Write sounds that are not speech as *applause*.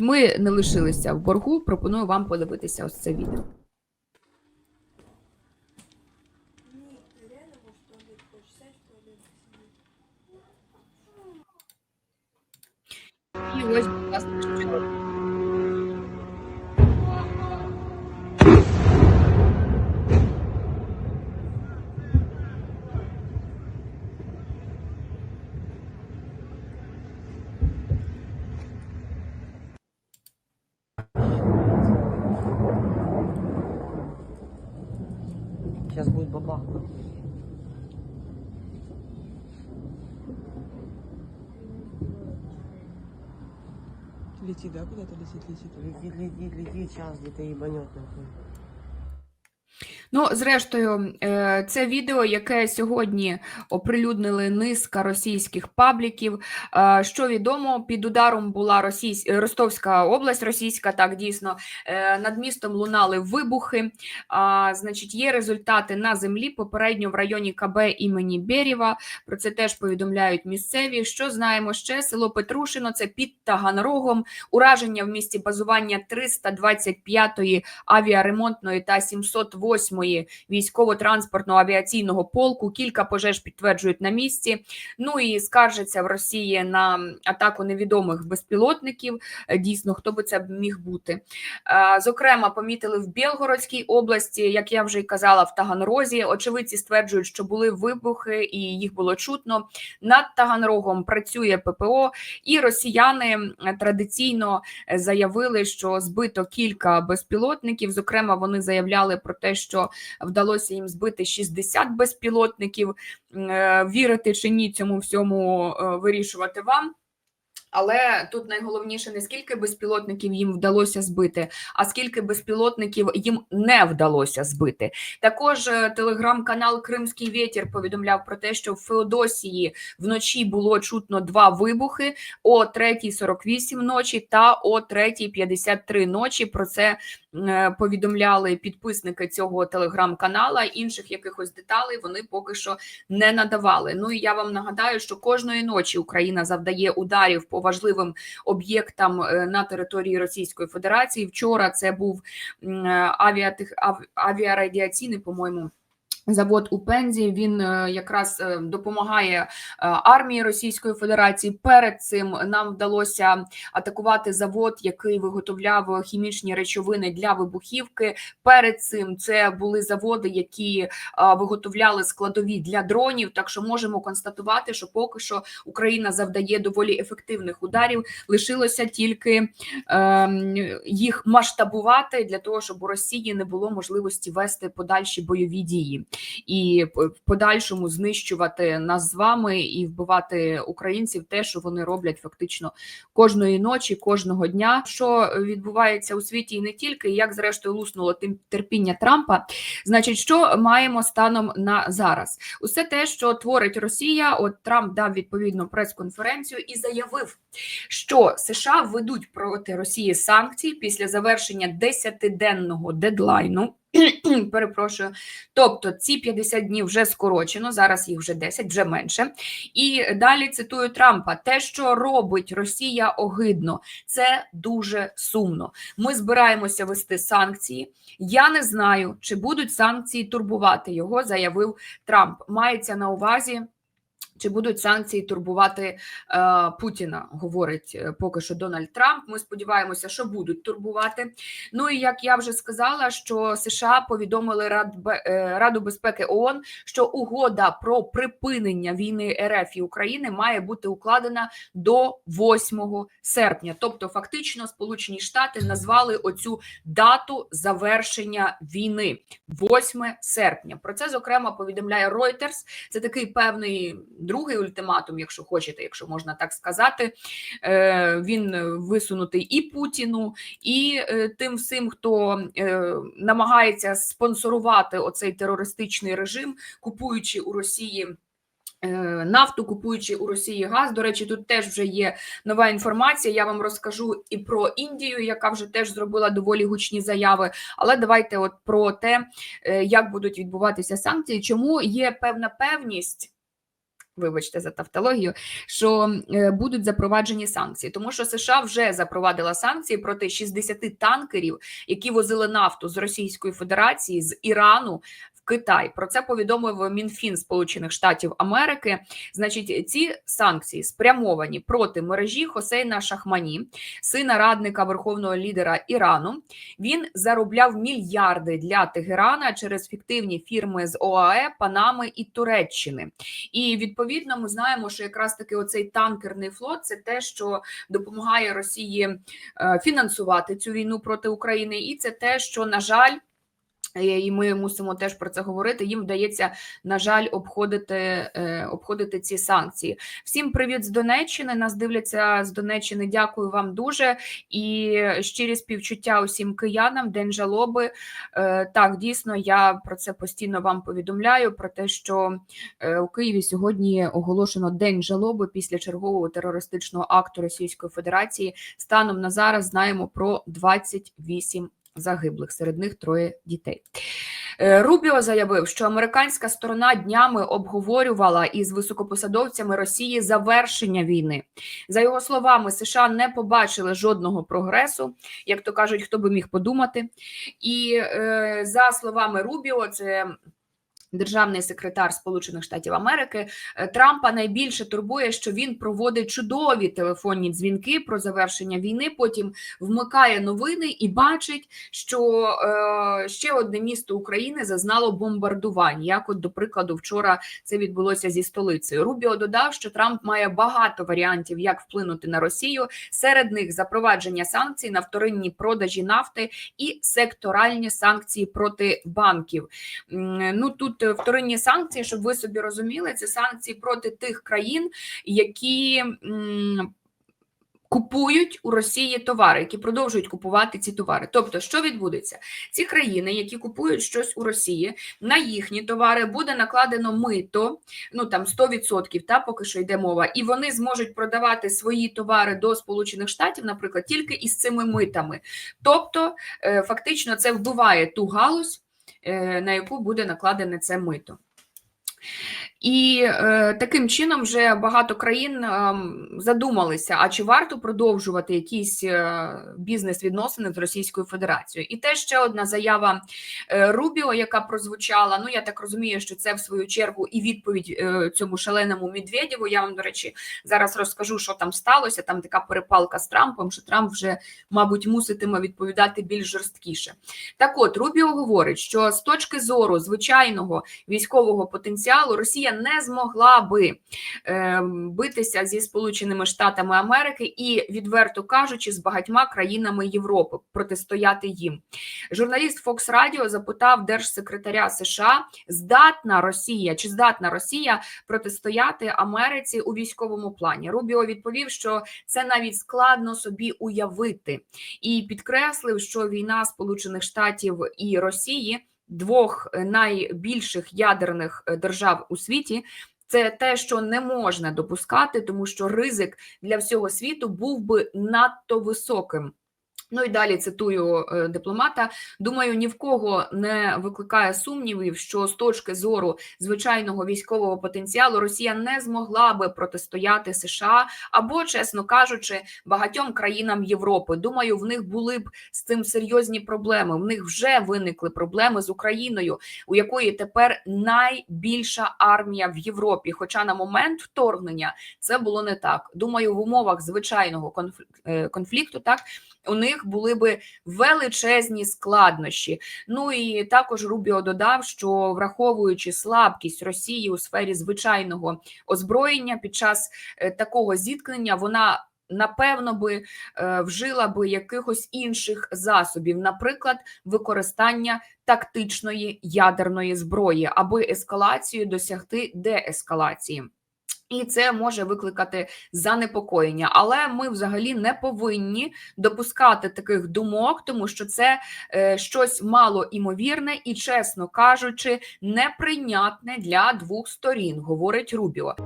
ми не лишилися в боргу. Пропоную вам подивитися ось це відео. І ось, будь ласка, що Сейчас будет бабах. Летит, да, куда-то летит, летит. Летит, летит, летит, сейчас где-то ебанет нахуй. Ну, зрештою, е, це відео, яке сьогодні оприлюднили низка російських пабліків. Е, Що відомо, під ударом була Російсь... е, Ростовська область, російська, так дійсно, над містом лунали вибухи. Значить, є результати на землі попередньо в районі КБ імені Берєва. Про це теж повідомляють місцеві. Що знаємо ще? Село Петрушино, це під Таганрогом. Ураження в місті базування 325-ї авіаремонтної та 708-ї військово-транспортного авіаційного полку. Кілька пожеж підтверджують на місці. Ну і скаржаться в Росії на атаку невідомих безпілотників. Е, Дійсно, хто би це міг бути? Е, Зокрема, помітили в Білгородській області, як я вже й казала, в Таганрозі. Очевидці стверджують, що були вибухи, і їх було чутно. Над Таганрогом працює ППО, і росіяни традиційно е, заявили, що збито кілька безпілотників. Зокрема, вони заявляли про те, що вдалося їм збити 60 безпілотників. Е, Вірити чи ні цьому всьому е, вирішувати вам. Але тут найголовніше не скільки безпілотників їм вдалося збити, а скільки безпілотників їм не вдалося збити. Також е, телеграм-канал Кримський Вєтір повідомляв про те, що в Феодосії вночі було чутно два вибухи о 3.48 ночі та о 3.53 ночі. Про це е, повідомляли підписники цього телеграм-канала. Інших якихось деталей вони поки що не надавали. Ну і я вам нагадаю, що кожної ночі Україна завдає ударів по важливим об'єктам е, на території Російської Федерації. Вчора це був авіатих авіарадіаційний, по-моєму. Завод у Пензі він е, якраз е, допомагає е, армії Російської Федерації. Перед цим нам вдалося атакувати завод, який виготовляв хімічні речовини для вибухівки. Перед цим це були заводи, які виготовляли складові для дронів. Так що можемо констатувати, що поки що Україна завдає доволі ефективних ударів. Лишилося тільки ем, їх масштабувати для того, щоб у Росії не було можливості вести подальші бойові дії і в подальшому знищувати нас з вами і вбивати українців, те, що вони роблять фактично кожної ночі, кожного дня. Що відбувається у світі, і не тільки і як зрештою луснуло тим терпіння Трампа. Значить, що маємо станом на зараз? Усе те, що творить Росія. От Трамп дав відповідну прес-конференцію і заявив, що США ведуть проти Росії санкції після завершення 10-денного дедлайну. *clears throat* Перепрошую, тобто ці 50 днів вже скорочено, зараз їх вже 10, вже менше. І далі цитую Трампа: те, що робить Росія огидно, це дуже сумно. Ми збираємося вести санкції. Я не знаю, чи будуть санкції турбувати його, заявив Трамп. Мається на увазі. Чи будуть санкції турбувати е, Путіна? Говорить е, поки що Дональд Трамп. Ми сподіваємося, що будуть турбувати. Ну і як я вже сказала, що США повідомили е, Раду безпеки ООН, що угода про припинення війни РФ і України має бути укладена до 8 серпня. Тобто, фактично, Сполучені Штати назвали оцю дату завершення війни 8 серпня. Про це зокрема повідомляє Reuters. Це такий певний другий ультиматум, якщо хочете, якщо можна так сказати. Е, Він висунутий і Путіну, і е, тим всім, хто е, намагається спонсорувати оцей терористичний режим, купуючи у Росії. Нафту купуючи у Росії газ. До речі, тут теж вже є нова інформація. Я вам розкажу і про Індію, яка вже теж зробила доволі гучні заяви. Але давайте, от про те, як будуть відбуватися санкції, чому є певна певність. Вибачте за тавтологію, що е, будуть запроваджені санкції, тому що США вже запровадила санкції проти 60 танкерів, які возили нафту з Російської Федерації з Ірану Китай. Про це повідомив Мінфін Сполучених Штатів Америки. Значить, ці санкції спрямовані проти мережі Хосейна Шахмані, сина радника верховного лідера Ірану. Він заробляв мільярди для Тегерана через фіктивні фірми з ОАЕ, Панами і Туреччини. І відповідно ми знаємо, що якраз таки оцей танкерний флот це те, що допомагає Росії е, фінансувати цю війну проти України, і це те, що на жаль. Е, І ми мусимо теж про це говорити. Їм вдається, на жаль, обходити, е, обходити ці санкції. Всім привіт з Донеччини. Нас дивляться з Донеччини. Дякую вам дуже. І щирі співчуття усім киянам, день жалоби. Е, Так, дійсно, я про це постійно вам повідомляю: про те, що у Києві сьогодні оголошено день жалоби після чергового терористичного акту Російської Федерації. Станом на зараз знаємо про 28 загиблих, серед них троє дітей. Е, Рубіо заявив, що американська сторона днями обговорювала із високопосадовцями Росії завершення війни. За його словами, США не побачили жодного прогресу, як то кажуть, хто би міг подумати. І е, за словами Рубіо, це державний секретар Сполучених Штатів Америки е, Трампа найбільше турбує, що він проводить чудові телефонні дзвінки про завершення війни. Потім вмикає новини і бачить, що е, ще одне місто України зазнало бомбардувань. Як, от, до прикладу, вчора це відбулося зі столицею. Рубіо додав, що Трамп має багато варіантів, як вплинути на Росію. Серед них запровадження санкцій на вторинні продажі нафти і секторальні санкції проти банків. Ну тут вторинні санкції, щоб ви собі розуміли, це санкції проти тих країн, які. Купують у Росії товари, які продовжують купувати ці товари. Тобто, що відбудеться? Ці країни, які купують щось у Росії, на їхні товари буде накладено мито, ну там 100%, та поки що йде мова, і вони зможуть продавати свої товари до Сполучених Штатів, наприклад, тільки із цими митами. Тобто, е, фактично, це вбиває ту галузь, е, на яку буде накладене це мито. І е, таким чином вже багато країн е, задумалися, а чи варто продовжувати якісь е, бізнес-відносини з Російською Федерацією. І теж ще одна заява е, Рубіо, яка прозвучала. Ну я так розумію, що це в свою чергу і відповідь е, цьому шаленому Медведєву. Я вам, до речі, зараз розкажу, що там сталося. Там така перепалка з Трампом, що Трамп вже, мабуть, муситиме відповідати більш жорсткіше. Так от Рубіо говорить, що з точки зору звичайного військового потенціалу Росія не змогла би е, битися зі Сполученими Штатами Америки і, відверто кажучи, з багатьма країнами Європи протистояти їм. Журналіст Fox Radio запитав держсекретаря США, здатна Росія чи здатна Росія протистояти Америці у військовому плані. Рубіо відповів, що це навіть складно собі уявити, і підкреслив, що війна Сполучених Штатів і Росії двох е, найбільших ядерних е, держав у світі. Це те, що не можна допускати, тому що ризик для всього світу був би надто високим. Ну і далі цитую е, дипломата. Думаю, ні в кого не викликає сумнівів, що з точки зору звичайного військового потенціалу Росія не змогла би протистояти США або, чесно кажучи, багатьом країнам Європи. Думаю, в них були б з цим серйозні проблеми. В них вже виникли проблеми з Україною, у якої тепер найбільша армія в Європі. Хоча на момент вторгнення це було не так. Думаю, в умовах звичайного е, конфлікту так у них були би величезні складнощі. Ну і також Рубіо додав, що враховуючи слабкість Росії у сфері звичайного озброєння під час е, такого зіткнення, вона напевно би е, вжила би якихось інших засобів, наприклад, використання тактичної ядерної зброї, аби ескалацію досягти деескалації. І це може викликати занепокоєння, але ми взагалі не повинні допускати таких думок, тому що це е, щось мало імовірне і, чесно кажучи, неприйнятне для двох сторін, говорить Рубіо.